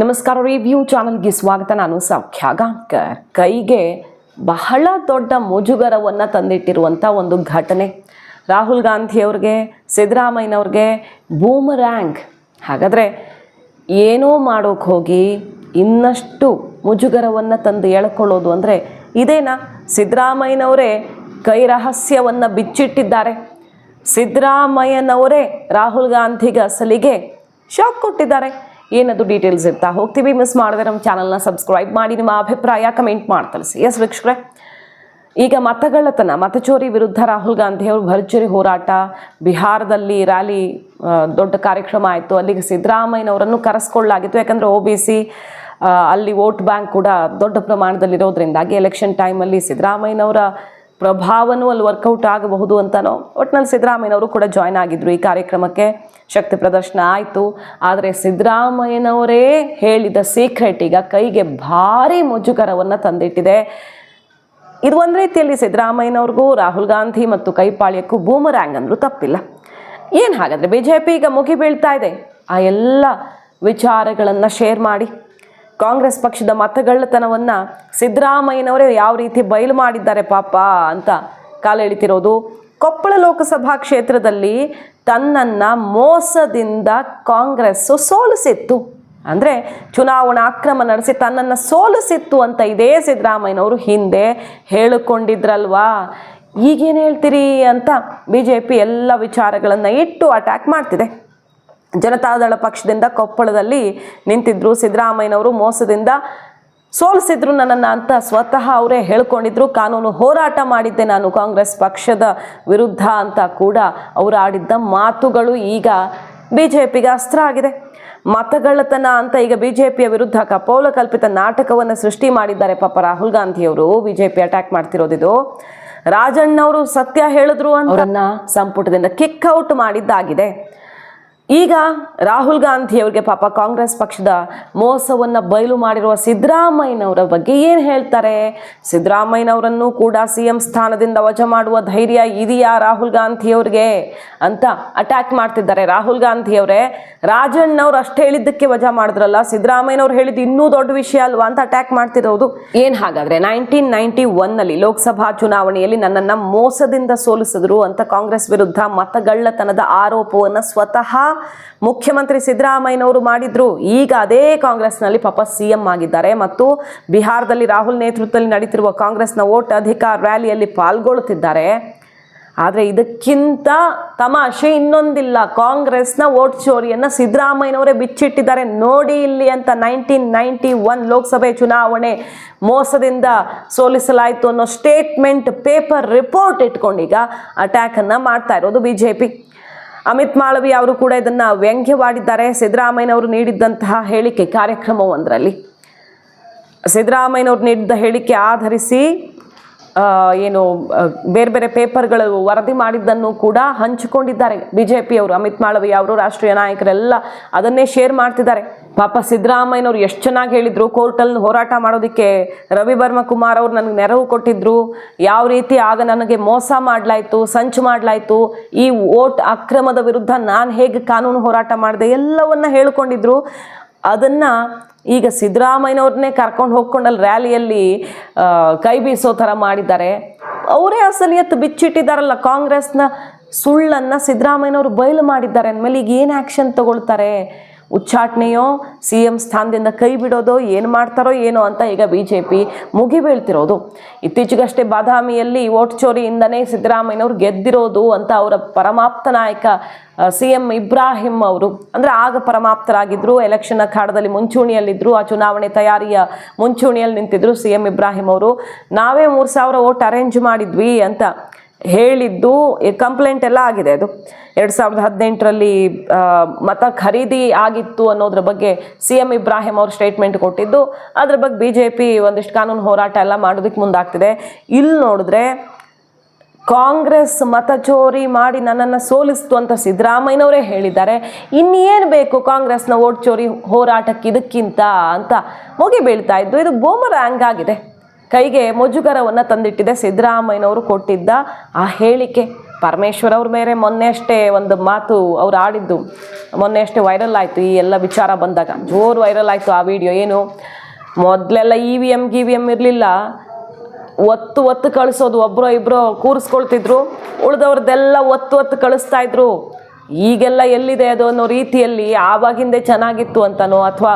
ನಮಸ್ಕಾರ ರಿವ್ಯೂ ಚಾನಲ್ಗೆ ಸ್ವಾಗತ. ನಾನು ಸೌಖ್ಯ ಗಾಂಕರ್ ಕೈಗೆ ಬಹಳ ದೊಡ್ಡ ಮುಜುಗರವನ್ನು ತಂದಿಟ್ಟಿರುವಂಥ ಒಂದು ಘಟನೆ. ರಾಹುಲ್ ಗಾಂಧಿಯವ್ರಿಗೆ ಸಿದ್ದರಾಮಯ್ಯನವ್ರಿಗೆ ಬೂಮರ್ಯಾಂಗ್ ಹಾಗಾದರೆ ಏನೋ ಮಾಡೋಕೆ ಹೋಗಿ ಇನ್ನಷ್ಟು ಮುಜುಗರವನ್ನು ತಂದು ಎಳ್ಕೊಳ್ಳೋದು ಅಂದರೆ ಇದೇನಾ? ಸಿದ್ದರಾಮಯ್ಯನವರೇ ಕೈ ರಹಸ್ಯವನ್ನು ಬಿಚ್ಚಿಟ್ಟಿದ್ದಾರೆ. ಸಿದ್ದರಾಮಯ್ಯನವರೇ ರಾಹುಲ್ ಗಾಂಧಿಗೆ ಅಸಲಿಗೆ ಶಾಕ್ ಕೊಟ್ಟಿದ್ದಾರೆ. ಏನದು ಡೀಟೇಲ್ಸ್ ಇರ್ತಾ ಹೋಗ್ತೀವಿ. ಮಿಸ್ ಮಾಡಿದ್ರೆ ನಮ್ಮ ಚಾನಲ್ನ ಸಬ್ಸ್ಕ್ರೈಬ್ ಮಾಡಿ, ನಿಮ್ಮ ಅಭಿಪ್ರಾಯ ಕಮೆಂಟ್ ಮಾಡಿ ತಿಳಿಸಿ ಎಸ್ ವೀಕ್ಷಕರೇ, ಈಗ ಮತಗಳತನ ಮತಚೋರಿ ವಿರುದ್ಧ ರಾಹುಲ್ ಗಾಂಧಿ ಅವರು ಭರ್ಜರಿ ಹೋರಾಟ, ಬಿಹಾರದಲ್ಲಿ ರ್ಯಾಲಿ ದೊಡ್ಡ ಕಾರ್ಯಕ್ರಮ ಆಯಿತು. ಅಲ್ಲಿಗೆ ಸಿದ್ದರಾಮಯ್ಯನವರನ್ನು ಕರೆಸ್ಕೊಳ್ಳಲಾಗಿತ್ತು. ಯಾಕಂದರೆ ಒ ಬಿ ಸಿ ಅಲ್ಲಿ ವೋಟ್ ಬ್ಯಾಂಕ್ ಕೂಡ ದೊಡ್ಡ ಪ್ರಮಾಣದಲ್ಲಿರೋದ್ರಿಂದಾಗಿ ಎಲೆಕ್ಷನ್ ಟೈಮಲ್ಲಿ ಸಿದ್ದರಾಮಯ್ಯನವರ ಪ್ರಭಾವನೂ ಅಲ್ಲಿ ವರ್ಕೌಟ್ ಆಗಬಹುದು ಅಂತನೋ? ಒಟ್ಟಿನಲ್ಲಿ ಸಿದ್ದರಾಮಯ್ಯನವರು ಕೂಡ ಜಾಯ್ನ್ ಆಗಿದ್ರು ಈ ಕಾರ್ಯಕ್ರಮಕ್ಕೆ. ಶಕ್ತಿ ಪ್ರದರ್ಶನ ಆಯಿತು. ಆದರೆ ಸಿದ್ದರಾಮಯ್ಯನವರೇ ಹೇಳಿದ ಸೀಕ್ರೆಟ್ ಈಗ ಕೈಗೆ ಭಾರಿ ಮುಜುಗರವನ್ನು ತಂದಿಟ್ಟಿದೆ. ಇದು ಒಂದು ರೀತಿಯಲ್ಲಿ ಸಿದ್ದರಾಮಯ್ಯನವ್ರಿಗೂ, ರಾಹುಲ್ ಗಾಂಧಿ ಮತ್ತು ಕೈಪಾಳ್ಯಕ್ಕೂ ಬೂಮರ್ಯಾಂಗ್ ಅಂದರೂ ತಪ್ಪಿಲ್ಲ. ಏನು ಹಾಗಾದರೆ ಬಿ ಜೆ ಪಿ ಈಗ ಮುಗಿ ಬೀಳ್ತಾ ಇದೆ. ಆ ಎಲ್ಲ ವಿಚಾರಗಳನ್ನು ಶೇರ್ ಮಾಡಿ. ಕಾಂಗ್ರೆಸ್ ಪಕ್ಷದ ಮತಗಳ್ಳತನವನ್ನು ಸಿದ್ದರಾಮಯ್ಯನವರೇ ಯಾವ ರೀತಿ ಬಯಲು ಮಾಡಿದ್ದಾರೆ ಪಾಪ ಅಂತ ಕಾಲೆಳಿತಿರೋದು ಕೊಪ್ಪಳ ಲೋಕಸಭಾ ಕ್ಷೇತ್ರದಲ್ಲಿ ತನ್ನನ್ನು ಮೋಸದಿಂದ ಕಾಂಗ್ರೆಸ್ಸು ಸೋಲಿಸಿತ್ತು. ಅಂದರೆ ಚುನಾವಣಾ ಅಕ್ರಮ ನಡೆಸಿ ತನ್ನನ್ನು ಸೋಲಿಸಿತ್ತು ಅಂತ ಇದೇ ಸಿದ್ದರಾಮಯ್ಯನವರು ಹಿಂದೆ ಹೇಳಿಕೊಂಡಿದ್ರಲ್ವಾ? ಈಗೇನು ಹೇಳ್ತೀರಿ ಅಂತ ಬಿ ಜೆ ಪಿ ಎಲ್ಲ ವಿಚಾರಗಳನ್ನು ಇಟ್ಟು ಅಟ್ಯಾಕ್ ಮಾಡ್ತಿದೆ. ಜನತಾದಳ ಪಕ್ಷದಿಂದ ಕೊಪ್ಪಳದಲ್ಲಿ ನಿಂತಿದ್ರು. ಸಿದ್ದರಾಮಯ್ಯನವರು ಮೋಸದಿಂದ ಸೋಲಿಸಿದ್ರು ನನ್ನನ್ನು ಅಂತ ಸ್ವತಃ ಅವರೇ ಹೇಳ್ಕೊಂಡಿದ್ರು. ಕಾನೂನು ಹೋರಾಟ ಮಾಡಿದ್ದೆ ನಾನು ಕಾಂಗ್ರೆಸ್ ಪಕ್ಷದ ವಿರುದ್ಧ ಅಂತ ಕೂಡ ಅವರು ಆಡಿದ್ದ ಮಾತುಗಳು ಈಗ ಬಿ ಜೆ ಪಿಗೆ ಅಸ್ತ್ರ ಆಗಿದೆ. ಮತಗಳ್ಳತನ ಅಂತ ಈಗ ಬಿ ಜೆ ಪಿಯ ವಿರುದ್ಧ ಕಪೋಲ ಕಲ್ಪಿತ ನಾಟಕವನ್ನು ಸೃಷ್ಟಿ ಮಾಡಿದ್ದಾರೆ ಪಾಪ ರಾಹುಲ್ ಗಾಂಧಿಯವರು. ಬಿ ಜೆ ಪಿ ಅಟ್ಯಾಕ್ ಮಾಡ್ತಿರೋದಿದು ರಾಜಣ್ಣವರು ಸತ್ಯ ಹೇಳಿದ್ರು ಅಂತ ಸಂಪುಟದಿಂದ ಕಿಕ್ ಔಟ್ ಮಾಡಿದ್ದಾಗಿದೆ. ಈಗ ರಾಹುಲ್ ಗಾಂಧಿ ಅವರಿಗೆ ಪಾಪ ಕಾಂಗ್ರೆಸ್ ಪಕ್ಷದ ಮೋಸವನ್ನು ಬಯಲು ಮಾಡಿರುವ ಸಿದ್ದರಾಮಯ್ಯನವರ ಬಗ್ಗೆ ಏನು ಹೇಳ್ತಾರೆ? ಸಿದ್ದರಾಮಯ್ಯನವರನ್ನು ಕೂಡ ಸಿ ಎಂ ಸ್ಥಾನದಿಂದ ವಜಾ ಮಾಡುವ ಧೈರ್ಯ ಇದೆಯಾ ರಾಹುಲ್ ಗಾಂಧಿ ಅವ್ರಿಗೆ? ಅಂತ ಅಟ್ಯಾಕ್ ಮಾಡ್ತಿದ್ದಾರೆ. ರಾಹುಲ್ ಗಾಂಧಿ ಅವರೇ, ರಾಜಣ್ಣವ್ರು ಅಷ್ಟು ಹೇಳಿದ್ದಕ್ಕೆ ವಜಾ ಮಾಡಿದ್ರಲ್ಲ, ಸಿದ್ದರಾಮಯ್ಯನವ್ರು ಹೇಳಿದ್ದು ಇನ್ನೂ ದೊಡ್ಡ ವಿಷಯ ಅಲ್ವಾ ಅಂತ ಅಟ್ಯಾಕ್ ಮಾಡ್ತಿರೋದು? ಏನು ಹಾಗಾದರೆ ನೈನ್ಟೀನ್ ನೈಂಟಿ ಒನ್ನಲ್ಲಿ ಲೋಕಸಭಾ ಚುನಾವಣೆಯಲ್ಲಿ ನನ್ನನ್ನು ಮೋಸದಿಂದ ಸೋಲಿಸಿದ್ರು ಅಂತ ಕಾಂಗ್ರೆಸ್ ವಿರುದ್ಧ ಮತಗಳ್ಳತನದ ಆರೋಪವನ್ನು ಸ್ವತಃ ಮುಖ್ಯಮಂತ್ರಿ ಸಿದ್ದರಾಮಯ್ಯನವರು ಮಾಡಿದ್ರು. ಈಗ ಅದೇ ಕಾಂಗ್ರೆಸ್ನಲ್ಲಿ ಪಾಪ ಸಿ ಎಂ ಆಗಿದ್ದಾರೆ ಮತ್ತು ಬಿಹಾರದಲ್ಲಿ ರಾಹುಲ್ ನೇತೃತ್ವದಲ್ಲಿ ನಡೀತಿರುವ ಕಾಂಗ್ರೆಸ್ನ ಓಟ್ ಅಧಿಕಾರ ರ್ಯಾಲಿಯಲ್ಲಿ ಪಾಲ್ಗೊಳ್ಳುತ್ತಿದ್ದಾರೆ. ಆದರೆ ಇದಕ್ಕಿಂತ ತಮಾಷೆ ಇನ್ನೊಂದಿಲ್ಲ. ಕಾಂಗ್ರೆಸ್ನ ಓಟ್ ಚೋರಿಯನ್ನು ಸಿದ್ದರಾಮಯ್ಯನವರೇ ಬಿಚ್ಚಿಟ್ಟಿದ್ದಾರೆ. ನೋಡಿ ಇಲ್ಲಿ ಅಂತ ನೈನ್ಟೀನ್ ನೈಂಟಿ ಒನ್ ಲೋಕಸಭೆ ಚುನಾವಣೆ ಮೋಸದಿಂದ ಸೋಲಿಸಲಾಯಿತು ಅನ್ನೋ ಸ್ಟೇಟ್ಮೆಂಟ್ ಪೇಪರ್ ರಿಪೋರ್ಟ್ ಇಟ್ಕೊಂಡೀಗ ಅಟ್ಯಾಕನ್ನು ಮಾಡ್ತಾ ಇರೋದು ಬಿ ಅಮಿತ್ ಮಾಳವಿ ಅವರು ಕೂಡ ಇದನ್ನು ವ್ಯಂಗ್ಯವಾಡಿದ್ದಾರೆ. ಸಿದ್ದರಾಮಯ್ಯನವರು ನೀಡಿದ್ದಂತಹ ಹೇಳಿಕೆ ಕಾರ್ಯಕ್ರಮವೊಂದರಲ್ಲಿ. ಸಿದ್ದರಾಮಯ್ಯನವ್ರು ನೀಡಿದ್ದ ಹೇಳಿಕೆ ಆಧರಿಸಿ ಏನು ಬೇರೆ ಬೇರೆ ಪೇಪರ್ಗಳು ವರದಿ ಮಾಡಿದ್ದನ್ನು ಕೂಡ ಹಂಚಿಕೊಂಡಿದ್ದಾರೆ. ಬಿ ಜೆ ಪಿಯವರು ಅಮಿತ್ ಮಾಳವಿ ಅವರು, ರಾಷ್ಟ್ರೀಯ ನಾಯಕರೆಲ್ಲ ಅದನ್ನೇ ಶೇರ್ ಮಾಡ್ತಿದ್ದಾರೆ. ಪಾಪ ಸಿದ್ದರಾಮಯ್ಯನವ್ರು ಎಷ್ಟು ಚೆನ್ನಾಗಿ ಹೇಳಿದರು ಕೋರ್ಟಲ್ಲಿ ಹೋರಾಟ ಮಾಡೋದಕ್ಕೆ ರವಿ ವರ್ಮ ಕುಮಾರ್ ಅವರು ನನಗೆ ನೆರವು ಕೊಟ್ಟಿದ್ರು. ಯಾವ ರೀತಿ ಆಗ ನನಗೆ ಮೋಸ ಮಾಡಲಾಯಿತು, ಸಂಚು ಮಾಡಲಾಯಿತು, ಈ ವೋಟ್ ಅಕ್ರಮದ ವಿರುದ್ಧ ನಾನು ಹೇಗೆ ಕಾನೂನು ಹೋರಾಟ ಮಾಡಿದೆ ಎಲ್ಲವನ್ನ ಹೇಳ್ಕೊಂಡಿದ್ರು. ಅದನ್ನ ಈಗ ಸಿದ್ದರಾಮಯ್ಯನವ್ರನ್ನೇ ಕರ್ಕೊಂಡು ಹೋಗ್ಕೊಂಡಲ್ಲಿ ರ್ಯಾಲಿಯಲ್ಲಿ ಕೈ ಬೀಸೋ ಥರ ಮಾಡಿದ್ದಾರೆ. ಅವರೇ ಅಸಲಿಯತ್ತು ಬಿಚ್ಚಿಟ್ಟಿದ್ದಾರಲ್ಲ, ಕಾಂಗ್ರೆಸ್ನ ಸುಳ್ಳನ್ನು ಸಿದ್ದರಾಮಯ್ಯನವರು ಬಯಲು ಮಾಡಿದ್ದಾರೆ. ಅಂದಮೇಲೆ ಈಗ ಏನು ಆ್ಯಕ್ಷನ್ ತಗೊಳ್ತಾರೆ? ಉಚ್ಚಾಟನೆಯೋ, ಸಿ ಎಂ ಸ್ಥಾನದಿಂದ ಕೈ ಬಿಡೋದೋ, ಏನು ಮಾಡ್ತಾರೋ ಏನೋ ಅಂತ ಈಗ ಬಿ ಜೆ ಪಿ ಮುಗಿಬೀಳ್ತಿರೋದು. ಇತ್ತೀಚೆಗಷ್ಟೇ ಬಾದಾಮಿಯಲ್ಲಿ ಓಟ್ ಚೋರಿಯಿಂದನೇ ಸಿದ್ದರಾಮಯ್ಯನವರು ಗೆದ್ದಿರೋದು ಅಂತ ಅವರ ಪರಮಾಪ್ತ ನಾಯಕ ಸಿ ಎಂ ಇಬ್ರಾಹಿಂ ಅವರು. ಅಂದರೆ ಆಗ ಪರಮಾಪ್ತರಾಗಿದ್ದರು ಎಲೆಕ್ಷನ್ ಅಖಾಡದಲ್ಲಿ ಮುಂಚೂಣಿಯಲ್ಲಿದ್ದರು ಆ ಚುನಾವಣೆ ತಯಾರಿಯ ಮುಂಚೂಣಿಯಲ್ಲಿ ನಿಂತಿದ್ರು ಸಿ ಎಂ ಇಬ್ರಾಹಿಂ ಅವರು. ನಾವೇ ಮೂರು ಸಾವಿರ ವೋಟ್ ಅರೇಂಜ್ ಮಾಡಿದ್ವಿ ಅಂತ ಹೇಳಿದ್ದು ಕಂಪ್ಲೇಂಟ್ ಎಲ್ಲ ಆಗಿದೆ ಅದು. ಎರಡು ಸಾವಿರದ ಹದಿನೆಂಟರಲ್ಲಿ ಮತ ಖರೀದಿ ಆಗಿತ್ತು ಅನ್ನೋದ್ರ ಬಗ್ಗೆ ಸಿ ಎಂ ಇಬ್ರಾಹಿಂ ಅವರು ಸ್ಟೇಟ್ಮೆಂಟ್ ಕೊಟ್ಟಿದ್ದು. ಅದ್ರ ಬಗ್ಗೆ ಬಿ ಜೆ ಪಿ ಒಂದಿಷ್ಟು ಕಾನೂನು ಹೋರಾಟ ಎಲ್ಲ ಮಾಡೋದಕ್ಕೆ ಮುಂದಾಗ್ತಿದೆ. ಇಲ್ಲಿ ನೋಡಿದ್ರೆ, ಕಾಂಗ್ರೆಸ್ ಮತ ಚೋರಿ ಮಾಡಿ ನನ್ನನ್ನು ಸೋಲಿಸ್ತು ಅಂತ ಸಿದ್ದರಾಮಯ್ಯನವರೇ ಹೇಳಿದ್ದಾರೆ. ಇನ್ನೇನು ಬೇಕು ಕಾಂಗ್ರೆಸ್ನ ಓಟ್ ಚೋರಿ ಹೋರಾಟಕ್ಕೆ ಇದಕ್ಕಿಂತ ಅಂತ ಮುಗಿ ಬೀಳ್ತಾ ಇದ್ದು, ಇದು ಬೋಮರ್ ಆಗಿದೆ. ಕೈಗೆ ಮುಜುಗರವನ್ನು ತಂದಿಟ್ಟಿದೆ. ಸಿದ್ದರಾಮಯ್ಯನವರು ಕೊಟ್ಟಿದ್ದ ಆ ಹೇಳಿಕೆ ಪರಮೇಶ್ವರ್ ಅವ್ರ ಮೇಲೆ ಮೊನ್ನೆ ಅಷ್ಟೇ ಒಂದು ಮಾತು ಅವ್ರು ಆಡಿದ್ದು. ಮೊನ್ನೆ ಅಷ್ಟೇ ವೈರಲ್ ಆಯಿತು ಈ ಎಲ್ಲ ವಿಚಾರ ಬಂದಾಗ. ಜೋರು ವೈರಲ್ ಆಯಿತು ಆ ವಿಡಿಯೋ ಏನು? ಮೊದಲೆಲ್ಲ ಇ ವಿ ಎಂ ಗಿ ವಿ ಎಂ ಇರಲಿಲ್ಲ. ಒತ್ತು ಒತ್ತು ಕಳಿಸೋದು. ಒಬ್ಬರೋ ಇಬ್ಬರು ಕೂರಿಸ್ಕೊಳ್ತಿದ್ರು. ಉಳಿದವ್ರದ್ದೆಲ್ಲ ಒತ್ತು ಒತ್ತು ಕಳಿಸ್ತಾ ಇದ್ರು. ಈಗೆಲ್ಲ ಎಲ್ಲಿದೆ ಅದು ಅನ್ನೋ ರೀತಿಯಲ್ಲಿ ಆವಾಗಿಂದೇ ಚೆನ್ನಾಗಿತ್ತು ಅಂತನೋ ಅಥವಾ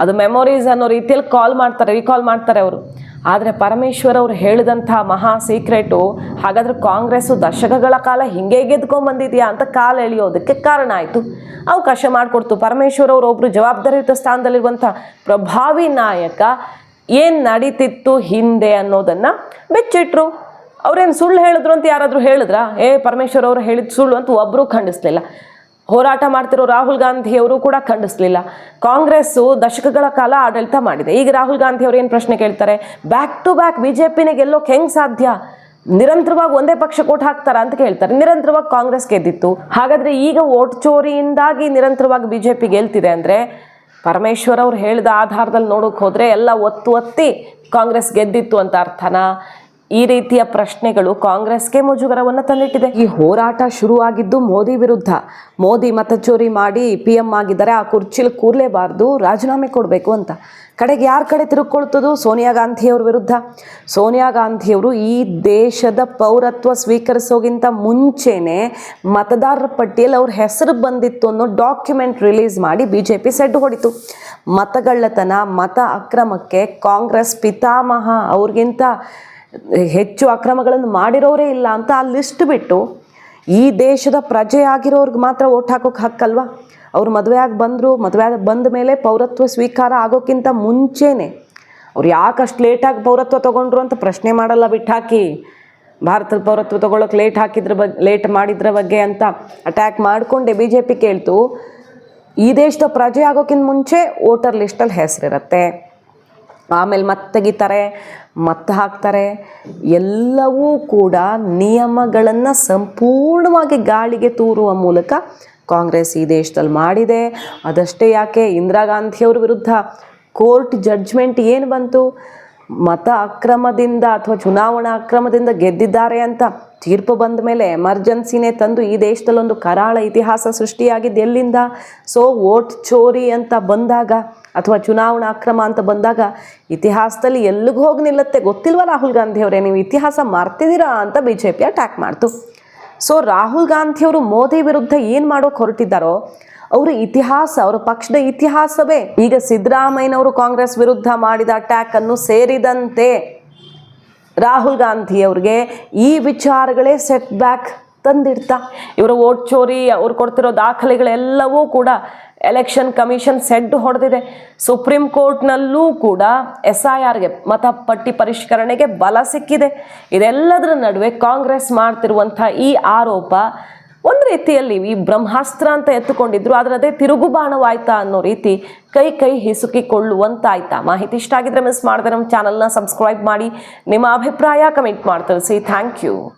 ಅದು ಮೆಮೊರೀಸ್ ಅನ್ನೋ ರೀತಿಯಲ್ಲಿ ಕಾಲ್ ಮಾಡ್ತಾರೆ ರೀಕಾಲ್ ಮಾಡ್ತಾರೆ ಅವರು. ಆದರೆ ಪರಮೇಶ್ವರ್ ಅವರು ಹೇಳಿದಂಥ ಮಹಾ ಸೀಕ್ರೆಟು, ಹಾಗಾದರೆ ಕಾಂಗ್ರೆಸ್ಸು ದಶಕಗಳ ಕಾಲ ಹಿಂಗೆ ಗೆದ್ಕೊಂಡ್ಬಂದಿದೆಯಾ ಅಂತ ಕಾಲ ಎಳೆಯೋದಕ್ಕೆ ಕಾರಣ ಆಯಿತು. ಅವಕಾಶ ಮಾಡಿಕೊಡ್ತು. ಪರಮೇಶ್ವರ್ ಅವರು ಒಬ್ಬರು ಜವಾಬ್ದಾರಿಯುತ ಸ್ಥಾನದಲ್ಲಿರುವಂಥ ಪ್ರಭಾವಿ ನಾಯಕ ಏನು ನಡೀತಿತ್ತು ಹಿಂದೆ ಅನ್ನೋದನ್ನು ಬೆಚ್ಚಿಟ್ರು. ಅವ್ರೇನು ಸುಳ್ಳು ಹೇಳಿದ್ರು ಅಂತ ಯಾರಾದರೂ ಹೇಳಿದ್ರಾ? ಏ ಪರಮೇಶ್ವರ್ ಅವರು ಹೇಳಿದ ಸುಳ್ಳು ಅಂತ ಒಬ್ಬರೂ ಖಂಡಿಸ್ಲಿಲ್ಲ. ಹೋರಾಟ ಮಾಡ್ತಿರೋ ರಾಹುಲ್ ಗಾಂಧಿ ಅವರು ಕೂಡ ಖಂಡಿಸ್ಲಿಲ್ಲ. ಕಾಂಗ್ರೆಸ್ಸು ದಶಕಗಳ ಕಾಲ ಆಡಳಿತ ಮಾಡಿದೆ. ಈಗ ರಾಹುಲ್ ಗಾಂಧಿ ಅವರು ಏನು ಪ್ರಶ್ನೆ ಕೇಳ್ತಾರೆ? Back to back B J ಪಿನ ಗೆಲ್ಲೋಕೆ ಹೆಂಗೆ ಸಾಧ್ಯ? ನಿರಂತರವಾಗಿ ಒಂದೇ ಪಕ್ಷ ಕೋಟ್ ಹಾಕ್ತಾರ ಅಂತ ಕೇಳ್ತಾರೆ. ನಿರಂತರವಾಗಿ ಕಾಂಗ್ರೆಸ್ ಗೆದ್ದಿತ್ತು. ಹಾಗಾದ್ರೆ ಈಗ ಓಟ್ ಚೋರಿಯಿಂದಾಗಿ ನಿರಂತರವಾಗಿ ಬಿ ಜೆ ಪಿ ಗೆಲ್ತಿದೆ ಅಂದರೆ ಪರಮೇಶ್ವರ್ ಅವ್ರು ಹೇಳಿದ ಆಧಾರದಲ್ಲಿ ನೋಡೋಕೆ ಹೋದರೆ ಎಲ್ಲ ಒತ್ತು ಒತ್ತಿ ಕಾಂಗ್ರೆಸ್ ಗೆದ್ದಿತ್ತು ಅಂತ ಅರ್ಥನಾ? ಈ ರೀತಿಯ ಪ್ರಶ್ನೆಗಳು ಕಾಂಗ್ರೆಸ್ಗೆ ಮುಜುಗರವನ್ನು ತಂದಿಟ್ಟಿದೆ. ಈ ಹೋರಾಟ ಶುರುವಾಗಿದ್ದು ಮೋದಿ ವಿರುದ್ಧ. ಮೋದಿ ಮತಚೋರಿ ಮಾಡಿ ಪಿ ಎಂ ಆಗಿದ್ದಾರೆ ಆ ಕುರ್ಚಿಲಿ ಕೂರಲೇಬಾರ್ದು, ರಾಜೀನಾಮೆ ಕೊಡಬೇಕು ಅಂತ. ಕಡೆಗೆ ಯಾರ ಕಡೆ ತಿರುಕೊಳ್ತದ್ದು ಸೋನಿಯಾ ಗಾಂಧಿಯವ್ರ ವಿರುದ್ಧ. ಸೋನಿಯಾ ಗಾಂಧಿಯವರು ಈ ದೇಶದ ಪೌರತ್ವ ಸ್ವೀಕರಿಸೋಗಿಂತ ಮುಂಚೆನೆ ಮತದಾರರ ಪಟ್ಟಿಯಲ್ಲಿ ಅವ್ರ ಹೆಸರು ಬಂದಿತ್ತು ಅನ್ನೋ ಡಾಕ್ಯುಮೆಂಟ್ ರಿಲೀಸ್ ಮಾಡಿ ಬಿ ಜೆ ಪಿ ಸೆಡ್ ಹೊಡಿತು. ಮತಗಳ್ಳತನ, ಮತ ಅಕ್ರಮಕ್ಕೆ ಕಾಂಗ್ರೆಸ್ ಪಿತಾಮಹ ಅವ್ರಿಗಿಂತ ಹೆಚ್ಚು ಅಕ್ರಮಗಳನ್ನು ಮಾಡಿರೋರೇ ಇಲ್ಲ ಅಂತ ಆ ಲಿಸ್ಟ್ ಬಿಟ್ಟು ಈ ದೇಶದ ಪ್ರಜೆ ಆಗಿರೋರ್ಗೆ ಮಾತ್ರ ಓಟ್ ಹಾಕೋಕೆ ಹಕ್ಕಲ್ವಾ? ಅವ್ರು ಮದುವೆ ಆಗಿ ಬಂದರು ಮದುವೆ ಆಗಿ ಬಂದ ಮೇಲೆ ಪೌರತ್ವ ಸ್ವೀಕಾರ ಆಗೋಕ್ಕಿಂತ ಮುಂಚೆನೇ ಅವ್ರು ಯಾಕಷ್ಟು ಲೇಟಾಗಿ ಪೌರತ್ವ ತೊಗೊಂಡ್ರು ಅಂತ ಪ್ರಶ್ನೆ ಮಾಡಲ್ಲ ಬಿಟ್ಟಾಕಿ. ಭಾರತದ ಪೌರತ್ವ ತೊಗೊಳಕ್ಕೆ ಲೇಟ್ ಹಾಕಿದ್ರ ಬಗ್ಗೆ ಲೇಟ್ ಮಾಡಿದ್ರ ಬಗ್ಗೆ ಅಂತ ಅಟ್ಯಾಕ್ ಮಾಡಿಕೊಂಡೆ ಬಿ ಜೆ ಪಿ ಕೇಳ್ತು. ಈ ದೇಶದ ಪ್ರಜೆ ಆಗೋಕ್ಕಿಂತ ಮುಂಚೆ ವೋಟರ್ ಲಿಸ್ಟಲ್ಲಿ ಹೆಸರಿರುತ್ತೆ. ಆಮೇಲೆ ಮತ್ತೆ ತೆಗಿತಾರೆ ಮತ್ತೆ ಹಾಕ್ತಾರೆ. ಎಲ್ಲವೂ ಕೂಡ ನಿಯಮಗಳನ್ನು ಸಂಪೂರ್ಣವಾಗಿ ಗಾಳಿಗೆ ತೂರುವ ಮೂಲಕ ಕಾಂಗ್ರೆಸ್ ಈ ದೇಶದಲ್ಲಿ ಮಾಡಿದೆ. ಅದಷ್ಟೇ ಯಾಕೆ? ಇಂದಿರಾ ಗಾಂಧಿಯವ್ರ ವಿರುದ್ಧ ಕೋರ್ಟ್ ಜಡ್ಜ್ಮೆಂಟ್ ಏನು ಬಂತು? ಮತ ಅಕ್ರಮದಿಂದ ಅಥವಾ ಚುನಾವಣಾ ಅಕ್ರಮದಿಂದ ಗೆದ್ದಿದ್ದಾರೆ ಅಂತ ತೀರ್ಪು ಬಂದ ಮೇಲೆ ಎಮರ್ಜೆನ್ಸಿನೇ ತಂದು ಈ ದೇಶದಲ್ಲಿ ಒಂದು ಕರಾಳ ಇತಿಹಾಸ ಸೃಷ್ಟಿಯಾಗಿದ್ದು ಎಲ್ಲಿಂದ? ಸೊ ವೋಟ್ ಚೋರಿ ಅಂತ ಬಂದಾಗ ಅಥವಾ ಚುನಾವಣಾ ಅಕ್ರಮ ಅಂತ ಬಂದಾಗ ಇತಿಹಾಸದಲ್ಲಿ ಎಲ್ಲಿಗೂ ಹೋಗಿ ನಿಲ್ಲತ್ತೆ? ಗೊತ್ತಿಲ್ವ ರಾಹುಲ್ ಗಾಂಧಿ ಅವರೇ ನೀವು ಇತಿಹಾಸ ಮರ್ತಿದ್ದೀರಾ ಅಂತ ಬಿ ಜೆ ಪಿ ಅಟ್ಯಾಕ್ ಮಾಡ್ತು. ಸೊ ರಾಹುಲ್ ಗಾಂಧಿಯವರು ಮೋದಿ ವಿರುದ್ಧ ಏನು ಮಾಡೋಕೆ ಹೊರಟಿದ್ದಾರೋ, ಅವರ ಇತಿಹಾಸ, ಅವರ ಪಕ್ಷದ ಇತಿಹಾಸವೇ. ಈಗ ಸಿದ್ದರಾಮಯ್ಯನವರು ಕಾಂಗ್ರೆಸ್ ವಿರುದ್ಧ ಮಾಡಿದ ಅಟ್ಯಾಕ್ ಅನ್ನು ಸೇರಿದಂತೆ ರಾಹುಲ್ ಗಾಂಧಿ ಅವ್ರಿಗೆ ಈ ವಿಚಾರಗಳೇ ಸೆಟ್ ಬ್ಯಾಕ್ ತಂದಿಡ್ತಾ. ಇವರು ಓಟ್ ಚೋರಿ, ಅವ್ರು ಕೊಡ್ತಿರೋ ದಾಖಲೆಗಳೆಲ್ಲವೂ ಕೂಡ ಎಲೆಕ್ಷನ್ ಕಮಿಷನ್ ಸೆಡ್ ಹೊಡೆದಿದೆ. ಸುಪ್ರೀಂ ಕೋರ್ಟ್ನಲ್ಲೂ ಕೂಡ ಎಸ್ ಐ ಆರ್ಗೆ ಮತ ಪಟ್ಟಿ ಪರಿಷ್ಕರಣೆಗೆ ಬಲ ಸಿಕ್ಕಿದೆ. ಇದೆಲ್ಲದರ ನಡುವೆ ಕಾಂಗ್ರೆಸ್ ಮಾಡ್ತಿರುವಂಥ ಈ ಆರೋಪ ಒಂದು ರೀತಿಯಲ್ಲಿ ಈ ಬ್ರಹ್ಮಾಸ್ತ್ರ ಅಂತ ಎತ್ತುಕೊಂಡಿದ್ರು, ಆದರೆ ಅದೇ ತಿರುಗುಬಾಣವಾಯ್ತಾ ಅನ್ನೋ ರೀತಿ ಕೈ ಕೈ ಹಿಸುಕಿಕೊಳ್ಳುವಂತಾಯ್ತಾ? ಮಾಹಿತಿ ಇಷ್ಟ ಆಗಿದ್ರೆ ಮಿಸ್ ಮಾಡಿದ್ರೆ ನಮ್ಮ ಚಾನಲ್ನ ಸಬ್ಸ್ಕ್ರೈಬ್ ಮಾಡಿ. ನಿಮ್ಮ ಅಭಿಪ್ರಾಯ ಕಮೆಂಟ್ ಮಾಡಿ ತಿಳಿಸಿ ಥ್ಯಾಂಕ್ ಯು